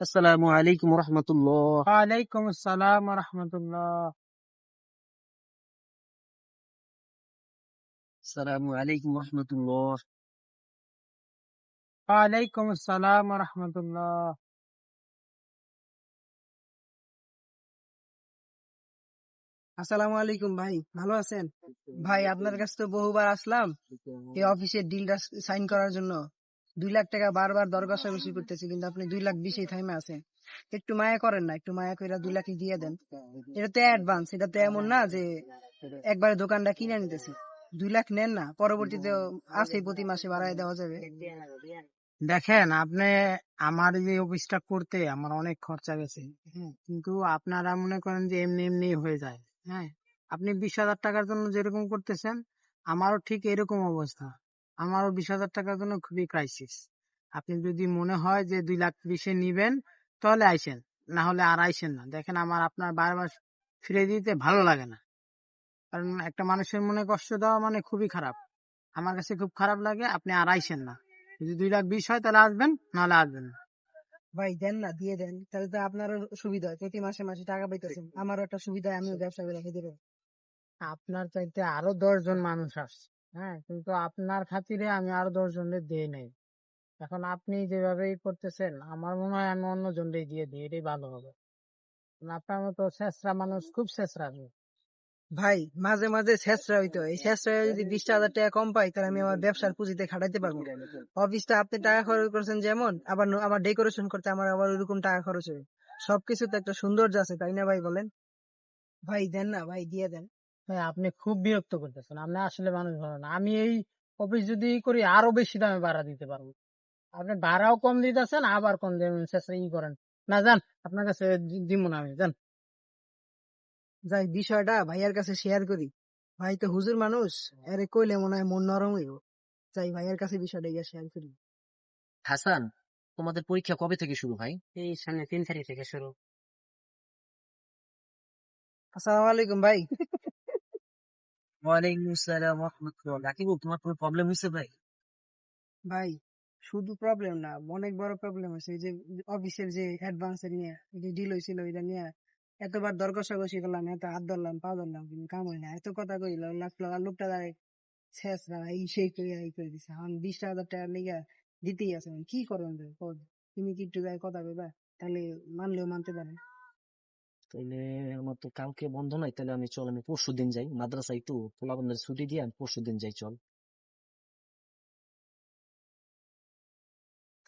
আসসালামু আলাইকুম রহমতুল্লাহ। ওয়ালাইকুম আসসালাম রহমতুল্লাহ। আসসালামু আলাইকুম রহমতুল্লাহ। ওয়ালাইকুম আসসালাম রহমতুল্লাহ। আসসালামু আলাইকুম ভাই ভালো আছেন? ভাই আপনার কাছে তো বহুবার আসলাম এই অফিসের ডিলটা সাইন করার জন্য। দুই লাখ টাকা বারবার দর কষাকষি করতেছি কিন্তু আপনি দুই লাখ বিশেই থাইমে আছেন একটু মায়া করেন না একটু মায়া করে দুই লাখই দিয়ে দেন। এটা তো অ্যাডভান্স এটা তো এমন না যে একবারে দোকানটা কিনে নিতেছি। দুই লাখ নেন না পরবর্তীতে আছে প্রতি মাসে বাড়ায় দেওয়া যাবে। দেখেন আপনি আমার যে অফিসটা করতে আমার অনেক খরচা গেছে হ্যাঁ। কিন্তু আপনারা মনে করেন যে এমনি এমনি হয়ে যায় হ্যাঁ। আপনি বিশ হাজার টাকার জন্য যেরকম করতেছেন আমারও ঠিক এরকম অবস্থা। আমারও বিশ হাজার টাকার জন্য খুবই ক্রাইসিস আপনি যদি মনে হয় যে দুই লাখ বিশে নিবেন তাহলে আইসেন না হলে আর আইসেন না। দেখেন আমার আপনার বারবার ফিরে দিতে ভালো লাগে না। কারণ একটা মানুষের মনে কষ্ট দেওয়া মানে খুবই খারাপ। আমার কাছে খুব খারাপ লাগে আপনি আর আইসেন না। যদি দুই লাখ বিশ হয় তাহলে আসবেন নাহলে আসবেন না। ভাই দেন না দিয়ে দেন। তাহলে তো আপনারও সুবিধা হয় প্রতি মাসে মাসে টাকা পাইতেছেন। আমারও একটা সুবিধা আমিও ব্যবসা করে রেখে দেবো আপনার চাইতে আরও দশ জন মানুষ আসছে। হ্যাঁ কিন্তু আপনার খাতিরে আমি আরও দশ জনের দিয়ে নেই। এখন আপনি যেভাবে ই করতেছেন, আমার মনে হয় আমি অন্য জনরে দিয়ে দিই, এটাই ভালো হবে। আপনার মতো শেষরা মানুষ খুব শেষরা ভাই, মাঝে মাঝে শেষরা হইতো। এই শেষরা যদি বিশ হাজার টাকা কম পাই তাহলে আমি আমার ব্যবসার পুঁজিতে খাটাইতে পারব। অফিসটা আপনি টাকা খরচ করেছেন যেমন, আবার আমার ডেকোরেশন করতে আমার আবার ওরকম টাকা খরচ হবে। সবকিছু তো একটা সৌন্দর্য আছে, তাই না ভাই বলেন? ভাই, দেন না ভাই, দিয়ে দেন। ভাই আপনি খুব বিরক্ত করতেছেন। আপনি আসলে মানুষ ভালো না। আমি এই অফিস যদি করি আরও বেশি দামে ভাড়া দিতে পারব। আপনি ভাড়াও কম দিতেছেন আবার কম দেবেন। শেষে ই করেন। না যান আপনার কাছে দিব না আমি যান। যাই বিষয়টা ভাইয়ার কাছে শেয়ার করি। ভাই তো হুজুর মানুষ আরে কইলে মনে হয় মন নরম হইব। যাই ভাইয়ার কাছে বিষয়টা গিয়ে শেয়ার করি। হাসান তোমাদের পরীক্ষা কবে থেকে শুরু ভাই? এই সামনে তিন তারিখ থেকে শুরু। আসসালামু আলাইকুম ভাই। ওয়ালাইকুম আসসালাম তোমার কোনো প্রবলেম ভাই? ভাই, শুধু প্রবলেম না, অনেক বড় প্রবলেম যে অফিসের যে নিয়ে যে ডিল নিয়ে এতবার করলাম, এত হাত ধরলাম, পা ধরলাম, কিন্তু কাম না এত কথা কইল, লাখ লাখ লোকটা শেষ এই সেই করে এই করে দিছে। এখন বিশ হাজার টাকা লেগে দিতেই আছে। কি করবেন তুমি কি একটু কথা কইবা? তাহলে মানলেও মানতে পারেন। তাইলে আমার তো কালকে বন্ধ নাই তাহলে আমি চল আমি পরশু দিন যাই। মাদ্রাসা একটু পোলাবন্ধের ছুটি দিয়ে আমি পরশু দিন যাই চল।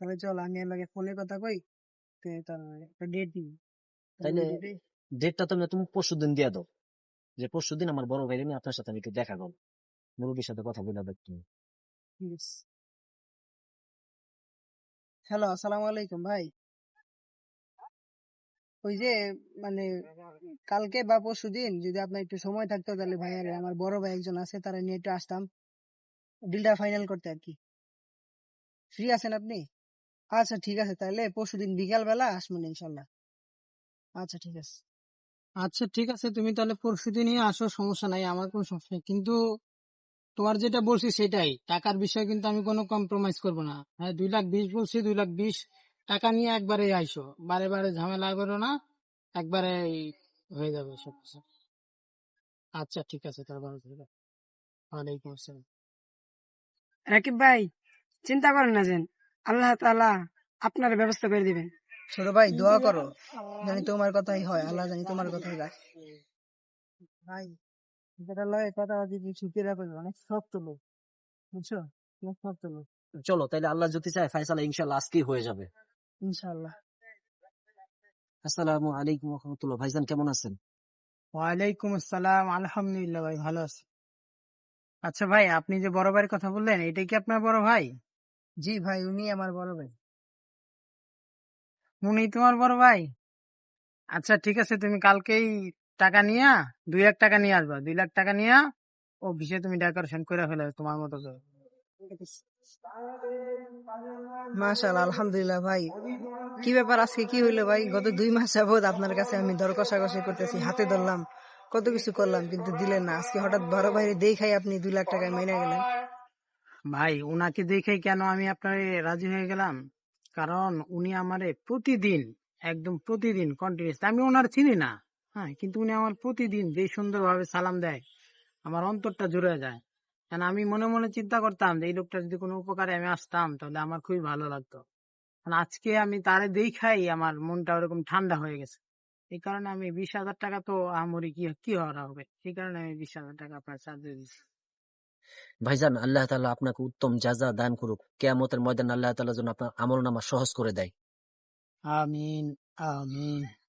তাহলে চল আমি ফোনে কথা কই একটা ডেট তাইলে ডেটটা তুমি তুমি পরশু দিন দিয়ে দাও। যে পরশু দিন আমার বড় ভাই নিয়ে আপনার সাথে আমি একটু দেখা করব। মুরব্বীর সাথে কথা বলে দেখতে হ্যালো আসসালামু আলাইকুম ভাই। ওই যে মানে কালকে বা পরশু দিন যদি আপনার একটু সময় থাকতো তাহলে ভাই আমার বড় ভাই একজন আছে, তারা নিয়ে একটু আসতাম। ডিলটা ফাইনাল করতে আর কি। ফ্রি আছেন আপনি? আচ্ছা ঠিক আছে, তাহলে পরশু দিন বিকাল বেলা আসবেন ইনশাল্লাহ। আচ্ছা ঠিক আছে। আচ্ছা ঠিক আছে, তুমি তাহলে পরশু দিনই আসো, সমস্যা নাই, আমার কোনো সমস্যা নেই। কিন্তু তোমার যেটা বলছি সেটাই, টাকার বিষয়ে কিন্তু আমি কোনো কম্প্রোমাইজ করব না। হ্যাঁ দুই লাখ বিশ বলছি, দুই লাখ বিশ টাকা নিয়ে একবারে আইসো। বারে বারে ঝামেলা করো না একবারে হয়ে যাবে সব কিছু আচ্ছা ঠিক আছে তাহলে ভালো থাকো। ওয়ালাইকুম আসসালাম। রাকিব ভাই চিন্তা করেন না যেন আল্লাহ তাআলা আপনার ব্যবস্থা করে দিবেন। ছোট ভাই দোয়া করো। জানি তোমার কথাই হয় আল্লাহ জানি তোমার কথাই রাখ। ভাই যেটা লয় কথা যদি ছুটিয়ে রাখো অনেক শক্ত লোক বুঝছ? অনেক শক্ত লোক। চলো তাইলে আল্লাহ যদি চায় ফাইসালা ইনশাল্লাহ আজকেই হয়ে যাবে। ইনশাআল্লাহ। আসসালামু আলাইকুম রহমতুল্লাহ। ভাইজান কেমন আছেন? ওয়ালাইকুম আসসালাম। আলহামদুলিল্লাহ ভাই ভালো আছি। আচ্ছা ভাই আপনি যে বড় ভাইয়ের কথা বললেন এটা কি আপনার বড় ভাই? জি ভাই উনি আমার বড় ভাই। উনি তোমার বড় ভাই? আচ্ছা ঠিক আছে তুমি কালকেই টাকা নিয়া দুই লাখ টাকা নিয়ে আসবা। দুই লাখ টাকা নিয়া অফিসে তুমি ডেকোরেশন করে ফেলে তোমার মতো করে। মাশাআল্লাহ, আলহামদুলিল্লাহ ভাই। কি ব্যাপার আজকে কি হইল ভাই? গত দুই মাস যাবত আপনার কাছে আমি দর কষাকষি করতেছি, হাতে ধরলাম, কত কিছু করলাম কিন্তু দিলেন না। আজকে হঠাৎ বড় ভাই দেখাই আপনি দুই লাখ টাকায় মেনে গেলেন। ভাই, উনাকে দেখে কেন আমি আপনার রাজি হয়ে গেলাম? কারণ উনি আমারে প্রতিদিন, একদম প্রতিদিন কন্টিনিউস আমি ওনার চিনি না। হ্যাঁ কিন্তু উনি আমার প্রতিদিন যে সুন্দরভাবে সালাম দেয়, আমার অন্তরটা জুড়ে যায়। কারণ আমি মনে মনে চিন্তা করতাম যে এই লোকটা যদি কোনো উপকারে আমি আসতাম তাহলে আমার খুবই ভালো লাগতো। কারণ আজকে আমি তারে দেখাই আমার মনটা ওরকম ঠান্ডা হয়ে গেছে। এই কারণে আমি বিশ হাজার টাকা তো আমরি কি কি হওয়ার হবে? এই কারণে আমি বিশ হাজার টাকা আপনার চার্জ দিচ্ছি ভাইজান আল্লাহ তাআলা আপনাকে উত্তম জাযা দান করুক কেয়ামতের ময়দান আল্লাহ তাআলা যেন আপনার আমল নামা সহজ করে দেয়। আমিন আমিন।